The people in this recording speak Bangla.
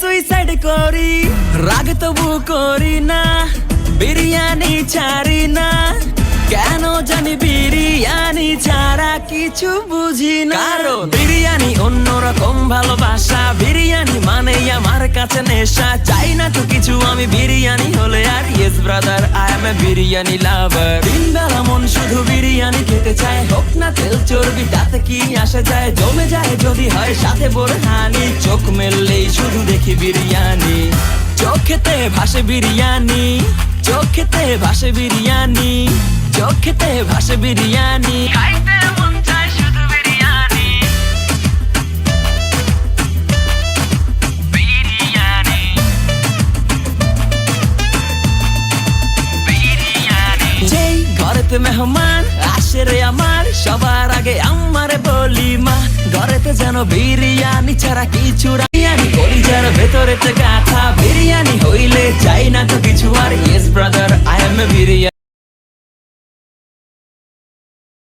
সুইসাইড করি, রাগ তবু করি না, বিরিয়ানি ছাড়ি না। কেন জানি বিরিয়ানি ছাড়া কিছু বুঝি না। বিরিয়ানি অন্যরকম ভালোবাসা, বিরিয়ানি মানে আমার কাছে নেশা। চাই না তো কিছু, আমি বিরিয়ানি হলে আর yes brother I am a biryani lover দিন মন শুধু বিরিয়ানি খেতে চায়। হোক না তেল চর্বি, তাতে কি আসে যায়? জমে যায় যদি হয় সাথে বোরহানি। চোখ মেললেই শুধু দেখি বিরিয়ানি। চোখেতে ভাসে বিরিয়ানি। চোখেতে ভাসে বিরিয়ানি। চোখেতে ভাসে বিরিয়ানি। ঘরেতে মেহমান, আসে রে আমার। সবার আগে আমারে বলি মা, ঘরেতে যেন বিরিয়ানি ছাড়া কিছু রানি বলি যেন ভেতরে ভেতরেতে গাথা বিরিয়ানি হইলে চাই না তো কিছু। আর yes brother I am a biryani